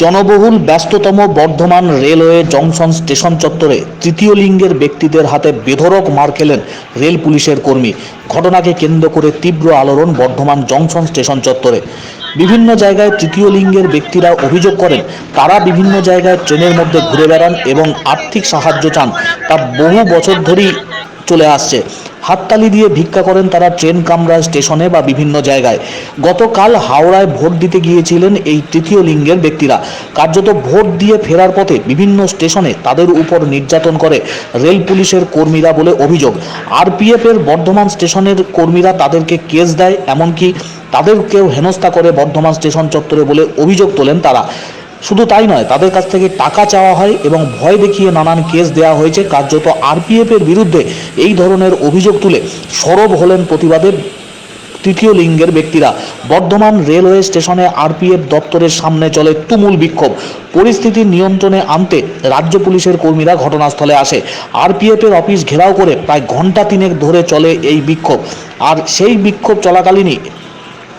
জনবহুল ব্যস্ততম Bardhaman railway junction station চত্বরে তৃতীয় লিঙ্গের ব্যক্তিদের হাতে বেধরক মার খেলেন রেল পুলিশের কর্মী। ঘটনাকে কেন্দ্র করে তীব্র আলোড়ন বর্ধমান জংশন স্টেশন চত্বরে। বিভিন্ন জায়গায় তৃতীয় লিঙ্গের ব্যক্তিরা অভিযোগ করেন, তারা বিভিন্ন জায়গায় ট্রেনের মধ্যে ঘুরে বেড়ান এবং আর্থিক সাহায্য চান। তা বহু বছর ধরেই চলে আসছে। হাততালি দিয়ে ভিক্ষা করেন তারা ট্রেন কামরা স্টেশনে বা বিভিন্ন জায়গায়। গতকাল হাওড়ায় ভোট দিতে গিয়েছিলেন এই তৃতীয় লিঙ্গের ব্যক্তিরা। কার্যত ভোট দিয়ে ফেরার পথে বিভিন্ন স্টেশনে তাদের উপর নির্যাতন করে রেল পুলিশের কর্মীরা বলে অভিযোগ। আরপিএফ এর বর্ধমান স্টেশনের কর্মীরা তাদেরকে কেস দেয়, এমনকি তাদেরকেও হেনস্থা করে বর্ধমান স্টেশন চত্বরে বলে অভিযোগ তোলেন তারা। শুধু তাই নয়, তাদের কাছ থেকে টাকা চাওয়া হয় এবং ভয় দেখিয়ে নানান কেস দেওয়া হয়েছে। কার্যত আরপিএফ এর বিরুদ্ধে এই ধরনের অভিযোগ তুলে সরব হলেন প্রতিবাদে তৃতীয় লিঙ্গের ব্যক্তিরা। বর্ধমান রেলওয়ে স্টেশনে আরপিএফ দপ্তরের সামনে চলে তুমুল বিক্ষোভ। পরিস্থিতি নিয়ন্ত্রণে আনতে রাজ্য পুলিশের কর্মীরা ঘটনাস্থলে আসে। আরপিএফ এর অফিস ঘেরাও করে প্রায় ঘণ্টা তিনেক ধরে চলে এই বিক্ষোভ। আর সেই বিক্ষোভ চলাকালীনই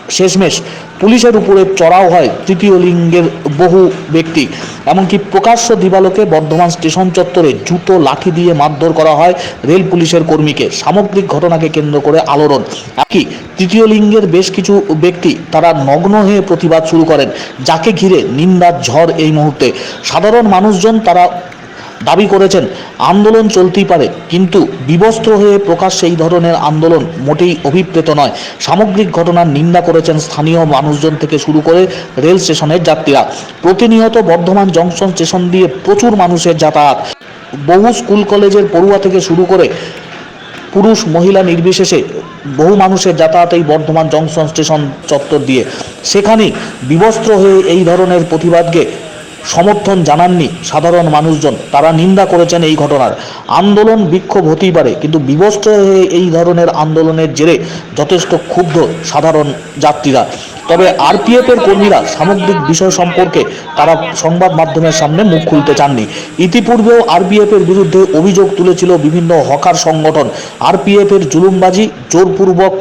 শেষমেশ পুলিশের উপরে চড়াও হয় তৃতীয় লিঙ্গের বহু ব্যক্তি। এমনকি প্রকাশ্য দিবালোকে বর্ধমান স্টেশন চত্বরে জুতো, লাঠি দিয়ে মারধর করা হয় রেল পুলিশের কর্মীকে। সামগ্রিক ঘটনাকে কেন্দ্র করে আলোড়ন। এমনকি তৃতীয় লিঙ্গের বেশ কিছু ব্যক্তি তারা নগ্ন হয়ে প্রতিবাদ শুরু করেন, যাকে ঘিরে নিন্দার ঝড় এই মুহূর্তে। সাধারণ মানুষজন তারা দাবি করেছেন, আন্দোলন চলতেই পারে। কিন্তু বিবস্ত্র হয়ে প্রকাশ এই ধরনের আন্দোলন মোটেই অভিপ্রেত নয়। সামগ্রিক ঘটনার নিন্দা করেছেন স্থানীয় মানুষজন থেকে শুরু করে রেল স্টেশনের যাত্রীরা। প্রতিনিয়ত বর্ধমান জংশন স্টেশন দিয়ে প্রচুর মানুষের যাতায়াত। বহু স্কুল কলেজের পড়ুয়া থেকে শুরু করে পুরুষ, মহিলা নির্বিশেষে বহু মানুষের যাতায়াত এই বর্ধমান জংশন স্টেশন চত্বর দিয়ে। সেখানেই বিবস্ত্র হয়ে এই ধরনের প্রতিবাদকে সমর্থন জানাননি সাধারণ মানুষজন। তারা নিন্দা করেছেন এই ঘটনার। আন্দোলন বিক্ষোভ হতেই পারে, কিন্তু বিবস্ত্র হয়ে এই ধরনের আন্দোলনের জেরে যথেষ্ট ক্ষুব্ধ সাধারণ যাত্রীরা। তবে আরপিএফ এর কর্মীরা সামগ্রিক বিষয় সম্পর্কে তারা সংবাদ মাধ্যমের সামনে মুখ খুলতে চাননি। ইতিপূর্বেও আরপিএফ এর বিরুদ্ধে অভিযোগ তুলেছিল বিভিন্ন হকার সংগঠন। আরপিএফ এর জুলুমবাজি, জোরপূর্বক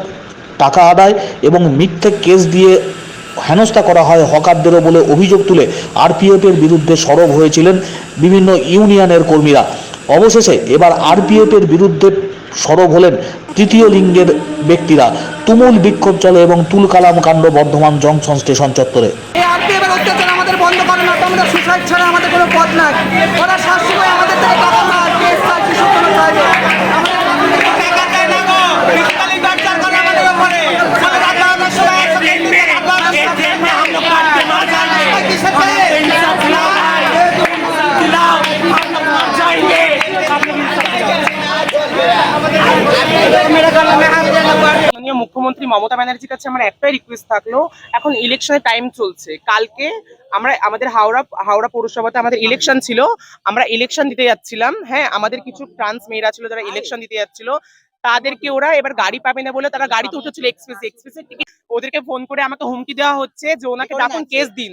টাকা আদায় এবং মিথ্যে কেস দিয়ে হেনস্থা করা হয় হকারদেরও বলে অভিযোগ তুলে আরপিএফ এর বিরুদ্ধে সরব হয়েছিলেন বিভিন্ন ইউনিয়নের কর্মীরা। অবশেষে এবার আরপিএফ এর বিরুদ্ধে সরব হলেন তৃতীয় লিঙ্গের ব্যক্তিরা। তুমুল বিক্ষোভ চলে এবং তুলকালাম কাণ্ড বর্ধমান জংশন স্টেশন চত্বরে। আরপিএফের আমাদের না কোনো পথ নাই। ওরা সবসময় আমাদের নেয় কেস কিছু কোনো মুখ্যমন্ত্রী মমতা ব্যানার্জির কাছে আমার একটাই রিকোয়েস্ট থাকল, এখন ইলেকশনের টাইম চলছে। কালকে আমরা, আমাদের হাওড়া হাওড়া পৌরসভাতে আমাদের ইলেকশন ছিল, আমরা ইলেকশন দিতে যাচ্ছিলাম। হ্যাঁ আমাদের কিছু ট্রান্স মেয়েরা ছিল যারা ইলেকশন দিতে যাচ্ছিল। তাদেরকে ওরা এবার গাড়ি পাবে না বলে তারা গাড়িতে উঠেছিল এক্সপ্রেস এক্সপ্রেসের টিকিট ওদেরকে ফোন করে আমাকে হুমকি দেওয়া হচ্ছে যে ওনাকে ডাকুন কেস দিন।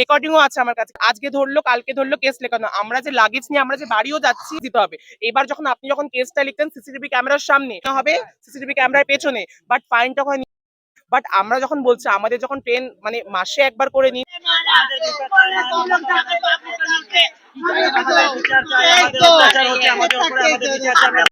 রেকর্ডিংও আছে আমার কাছে। আজকে ধরলো কালকে ধরলো কেস লেখানো। আমরা যে লাগেজ নিয়ে আমরা যে বাড়িও যাচ্ছি দিতে হবে। এবার যখন আপনি যখন কেসটা লিখতেন সিসিটিভি ক্যামেরার সামনে না হবে সিসিটিভি ক্যামেরার পেছনে। বাট ফাইন তখন বাট আমরা যখন বলছি আমাদের যখন ট্রেন মানে মাসে একবার করে নিই